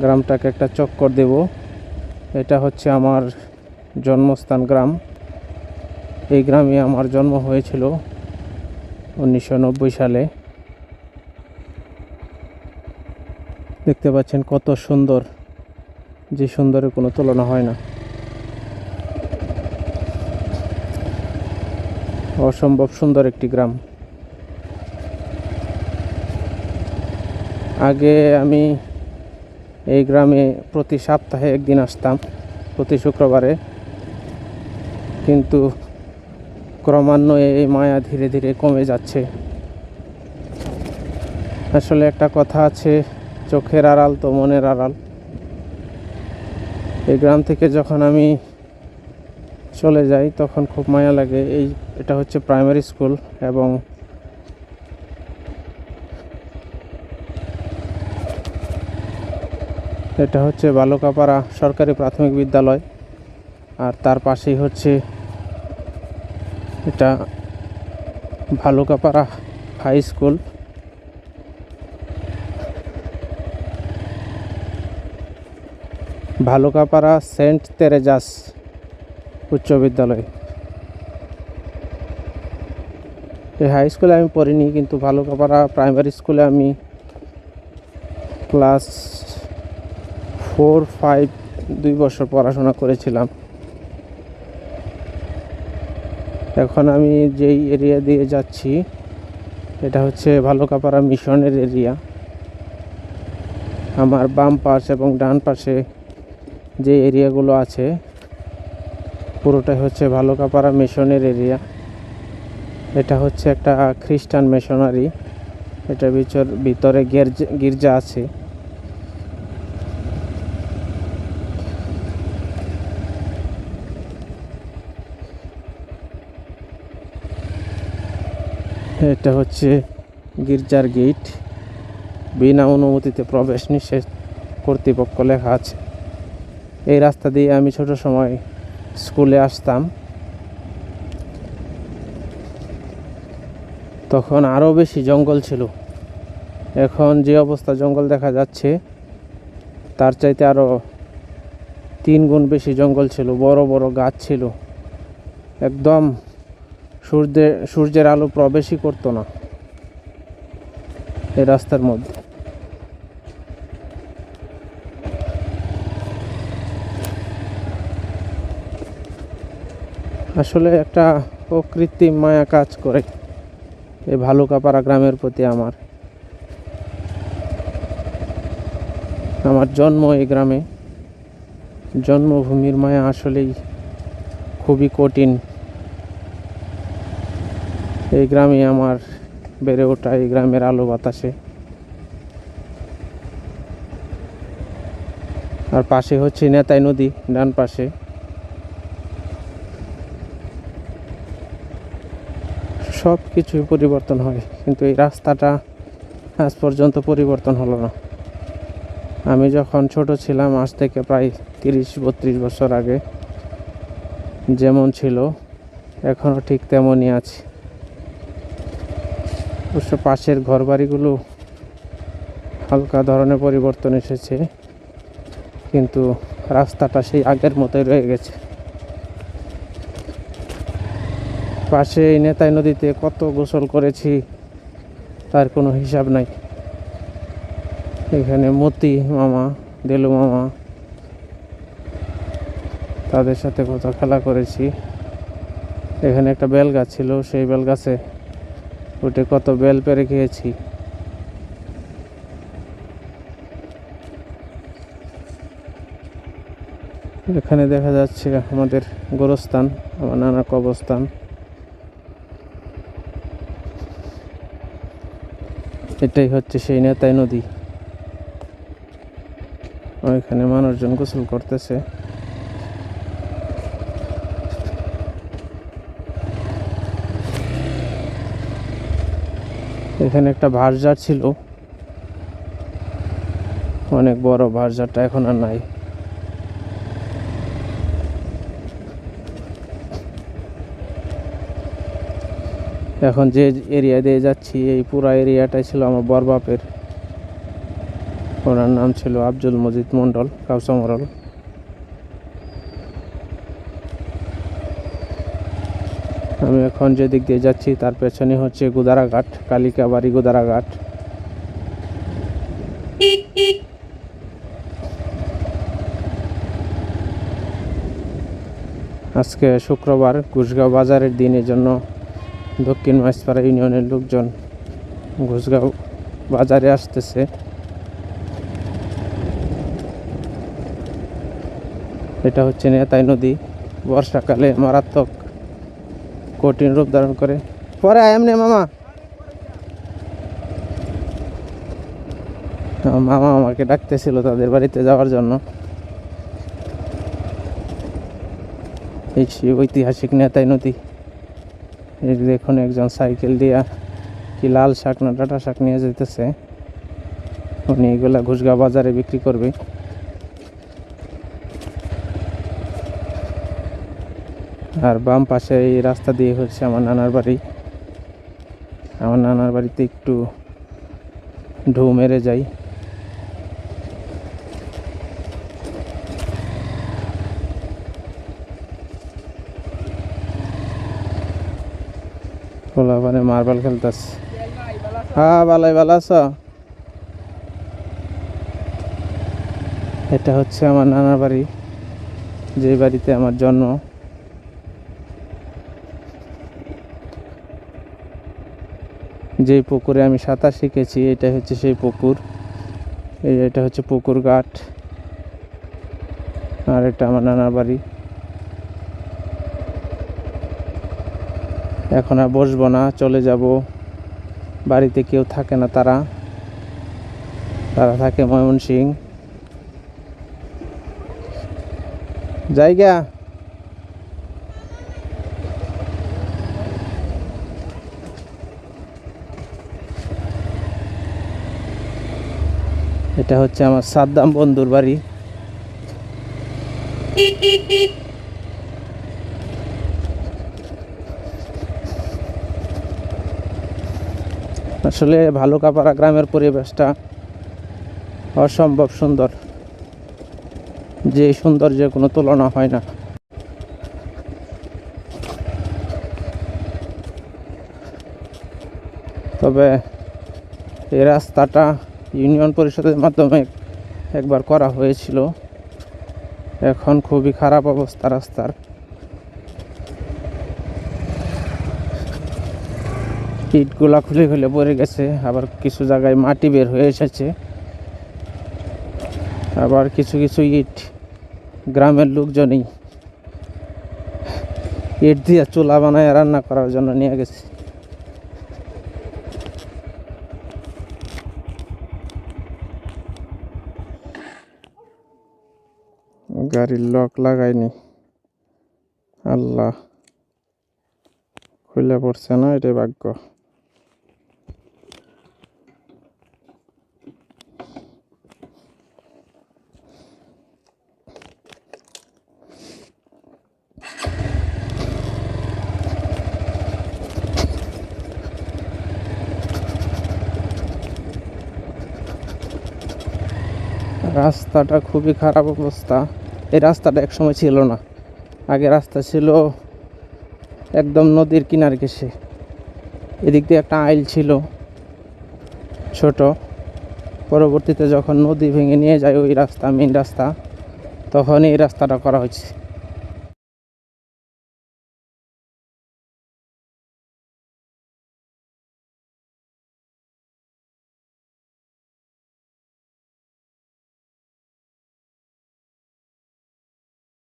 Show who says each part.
Speaker 1: গ্রামটাকে একটা চক্কর দেব। এটা হচ্ছে আমার জন্মস্থান গ্রাম। এই গ্রামে আমার জন্ম হয়েছিল উনিশশো নব্বই সালে। দেখতে পাচ্ছেন কত সুন্দর। যে সুন্দরের কোনো তুলনা হয় না। অসম্ভব সুন্দর একটি গ্রাম। আগে আমি এই গ্রামে প্রতি সপ্তাহে একদিন আসতাম, প্রতি শুক্রবারে। কিন্তু ক্রমান্বয়ে এই মায়া ধীরে ধীরে কমে যাচ্ছে। আসলে একটা কথা আছে, চোখের আড়াল তো মনের আড়াল। এই গ্রাম থেকে যখন আমি চলে যাই, তখন খুব মায়া লাগে। এই, এটা হচ্ছে প্রাইমারি স্কুল এবং এটা হচ্ছে বালুকাপাড়া সরকারি প্রাথমিক বিদ্যালয়। আর তার পাশেই হচ্ছে এটা Bhalukapara high school. Bhalukapara saint Teresa's উচ্চ বিদ্যালয়। এই হাই স্কুলে আমি পড়িনি, কিন্তু ভালুকাপাড়া প্রাইমারি স্কুলে আমি ক্লাস ফোর, ফাইভ, দুই বছর পড়াশোনা করেছিলাম। এখন আমি যেই এরিয়া দিয়ে যাচ্ছি, এটা হচ্ছে ভালুকাপাড়া মিশনের এরিয়া। আমার বাম পাশ এবং ডান পাশে যে এরিয়াগুলো আছে, পুরোটাই হচ্ছে ভালুকাপাড়া মিশনের এরিয়া। এটা হচ্ছে একটা খ্রিস্টান মিশনারি এটা ভিতর ভিতরে গির্জা আছে। এটা হচ্ছে গির্জার গেট। বিনা অনুমতিতে প্রবেশ নিষেধ কর্তৃপক্ষ লেখা আছে। এই রাস্তা দিয়ে আমি ছোট সময় স্কুলে আসতাম। তখন আরও বেশি জঙ্গল ছিল। এখন যে অবস্থা জঙ্গল দেখা যাচ্ছে, তার চাইতে আরও তিন গুণ বেশি জঙ্গল ছিল, বড় বড় গাছ ছিল। একদম সূর্যের সূর্যের আলো প্রবেশই করতো না এই রাস্তার মধ্যে। আসলে একটা অকৃত্রিম মায়া কাজ করে এই ভালুকাপাড়া গ্রামের প্রতি আমার। আমার জন্ম এই গ্রামে। জন্মভূমির মায়া আসলেই খুবই কঠিন। এই গ্রামে আমার বেড়ে ওঠা, এই গ্রামের আলো বাতাসে। আর পাশে হচ্ছে নেতাই নদী, ডান পাশে। সব কিছুই পরিবর্তন হয়, কিন্তু এই রাস্তাটা আজ পর্যন্ত পরিবর্তন হলো না। আমি যখন ছোট ছিলাম, আজ থেকে প্রায় তিরিশ, বত্রিশ বছর আগে যেমন ছিল এখনও ঠিক তেমনই আছে। অবশ্য পাশের ঘরবাড়িগুলো হালকা ধরনের পরিবর্তন এসেছে, কিন্তু রাস্তাটা সেই আগের মতোই রয়ে গেছে। পাশে এই নেতাই নদীতে কত গোসল করেছি, তার কোনো হিসাব নাই। এখানে মতি মামা, দেলু মামা, তাদের সাথে কত খেলা করেছি। এখানে একটা বেল গাছ ছিল, সেই বেল গাছে উঠে কত বেল পেরে খেয়েছি। এখানে দেখা যাচ্ছে আমাদের গোরস্থান, আমার নানা কবস্থান এটাই হচ্ছে সেই নেতাই নদী। ওইখানে মানুষজন গোসল করতেছে। এখানে একটা ভার্জার ছিল। অনেক বড় ভার্জারটা এখন আর নাই। এখন যে এরিয়া দিয়ে যাচ্ছি, এই পুরো এরিয়াটাই ছিল আমার বর বাপের ওনার নাম ছিল আব্দুল মজিদ মণ্ডল, কাউসামরল। আমি এখন যে দিক দিয়ে যাচ্ছি, তার পেছনে হচ্ছে গুদারাঘাট কালিকাবাড়ি গুদারাঘাট আজকে শুক্রবার ঘুষগাঁও বাজারের দিনের জন্য দক্ষিণ মাইসপাড়া ইউনিয়নের লোকজন ঘুষগাঁও বাজারে আসতেছে। এটা হচ্ছে নেতাই নদী। বর্ষাকালে মারাত্মক কঠিন রূপ ধারণ করে। পরে এমনি মামা। মামা আমাকে ডাকতেছিল তাদের বাড়িতে যাওয়ার জন্য। এই ঐতিহাসিক নেতাই নদী। এই দেখুন একজন সাইকেল দিয়া কি লাল শাক না ডাটা শাক নিয়ে যেতেছে উনি এগুলা ঘুষগা বাজারে বিক্রি করবে। আর বাম পাশে এই রাস্তা দিয়ে হচ্ছে আমার নানার বাড়ি। আমার নানার বাড়িতে একটু ঢু মেরে যাই। খোলা মানে মার্বেল খেলতেছে হ্যাঁ ভালোই ভালো আছো? এটা হচ্ছে আমার নানার বাড়ি। যে বাড়িতে আমার জন্ম। যেই পুকুরে আমি সাঁতার শিখেছি এটা হচ্ছে সেই পুকুর। এই এটা হচ্ছে পুকুর ঘাট। আর এটা আমার নানার বাড়ি। এখন আর বসবো না, চলে যাব। বাড়িতে কেউ থাকে না তারা। তারা থাকে ময়মনসিং জায়গা এটা হচ্ছে আমার সাদ্দাম বন্ধুর বাড়ি। আসলে ভালুকাপাড়া গ্রামের পরিবেশটা অসম্ভব সুন্দর। যে সৌন্দর্যের কোনো তুলনা হয় না। তবে এই রাস্তাটা ইউনিয়ন পরিষদের মাধ্যমে একবার করা হয়েছিল। এখন খুবই খারাপ অবস্থা রাস্তার। ইটগুলা খুলে খুলে পড়ে গেছে, আবার কিছু জায়গায় মাটি বের হয়ে এসেছে। আবার কিছু কিছু ইট, গ্রামের লোকজনই ইট দিয়ে চুলা বানায় রান্না করার জন্য নিয়ে গেছে। গাড়ির লক লাগাইনি। আল্লাহ খুলে পড়ছে না এটাই ভাগ্য। রাস্তাটা খুবই খারাপ অবস্থা। এই রাস্তাটা একসময় ছিল না। আগে রাস্তা ছিল একদম নদীর কিনার ঘেসে এদিক দিয়ে একটা আইল ছিল ছোট। পরবর্তীতে যখন নদী ভেঙে নিয়ে যায় ওই রাস্তা মেন রাস্তা, তখন এই রাস্তাটা করা হয়েছে।